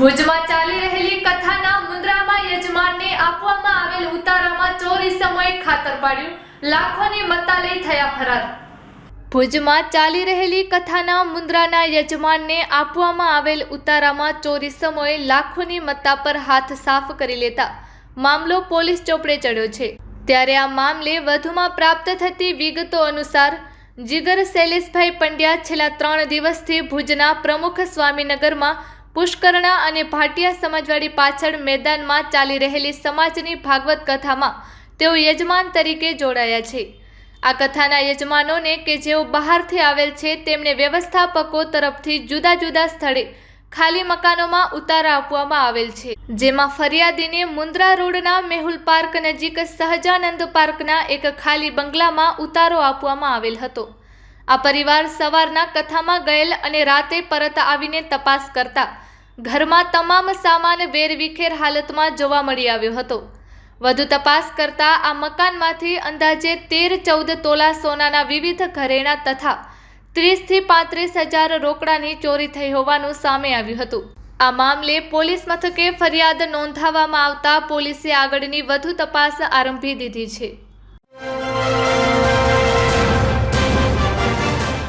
ભુજમાં ચાલી રહેલી કથાના મુંદ્રામાં યજમાનને આપવામાં આવેલ ઉતારામાં ચોરી સમયે ખાતર પાડ્યું. લાખોની મત્તા લઈ થયા ફરાર. ભુજમાં ચાલી રહેલી કથાના મુંદ્રાના યજમાનને આપવામાં આવેલ ઉતારામાં ચોરી સમયે લાખોની મત્તા પર હાથ સાફ કરી લેતા મામલો પોલીસ ચોપડે ચડ્યો છે. ત્યારે આ મામલે વધુમાં પ્રાપ્ત થતી વિગતો અનુસાર જીગર શૈલેષભાઈ પંડ્યા છેલ્લા ત્રણ દિવસથી ભુજના પ્રમુખ સ્વામીનગરમાં પુષ્કરણા અને ભાટિયા સમાજવાડી પાછળ મેદાનમાં ચાલી રહેલી સમાજની ભાગવત કથામાં તેઓ યજમાન તરીકે જોડાયા છે. આ કથાના યજમાનોને કે જેઓ બહારથી આવેલ છે તેમને વ્યવસ્થાપકો તરફથી જુદા જુદા સ્થળે ખાલી મકાનોમાં ઉતારા આપવામાં આવેલ છે. જેમાં ફરિયાદીને મુન્દ્રા રોડના મેહુલ પાર્ક નજીક સહજાનંદ પાર્કના એક ખાલી બંગલામાં ઉતારો આપવામાં આવેલ હતો. આ પરિવાર સવારના કથામાં ગયેલ અને રાતે પરત આવીને તપાસ કરતા ઘરમાં તમામ સામાન વેરવિખેર હાલતમાં જોવા મળી આવ્યો હતો. વધુ તપાસ કરતા આ મકાનમાંથી અંદાજે તેર ચૌદ તોલા સોનાના વિવિધ ઘરેણાં તથા ત્રીસથી પાંત્રીસ હજાર રોકડાની ચોરી થઈ હોવાનું સામે આવ્યું હતું. આ મામલે પોલીસ મથકે ફરિયાદ નોંધાવવામાં આવતા પોલીસે આગળની વધુ તપાસ આરંભી દીધી છે.